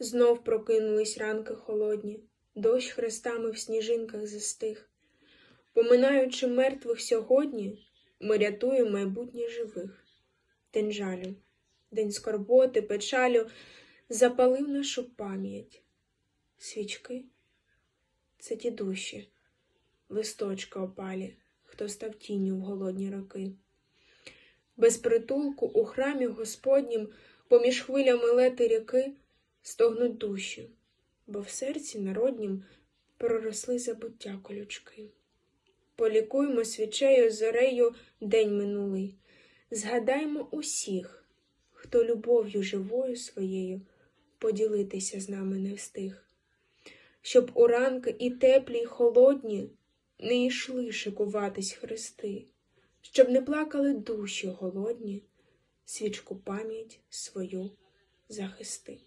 Знов прокинулись ранки холодні, дощ хрестами в сніжинках застиг. Поминаючи мертвих сьогодні, ми рятуємо майбутнє живих. День жалю, день скорботи, печалю запалив нашу пам'ять. Свічки це ті душі, листочка опалі, хто став тінню в голодні роки. Без притулку у храмі Господнім поміж хвилями лети ріки стогнуть душі, бо в серці народнім проросли забуття колючки. Полікуймо свічею зорею день минулий, згадаймо усіх, хто любов'ю живою своєю поділитися з нами не встиг, щоб у ранки і теплі, й холодні не йшли шикуватись хрести, щоб не плакали душі голодні, свічку пам'ять свою захисти.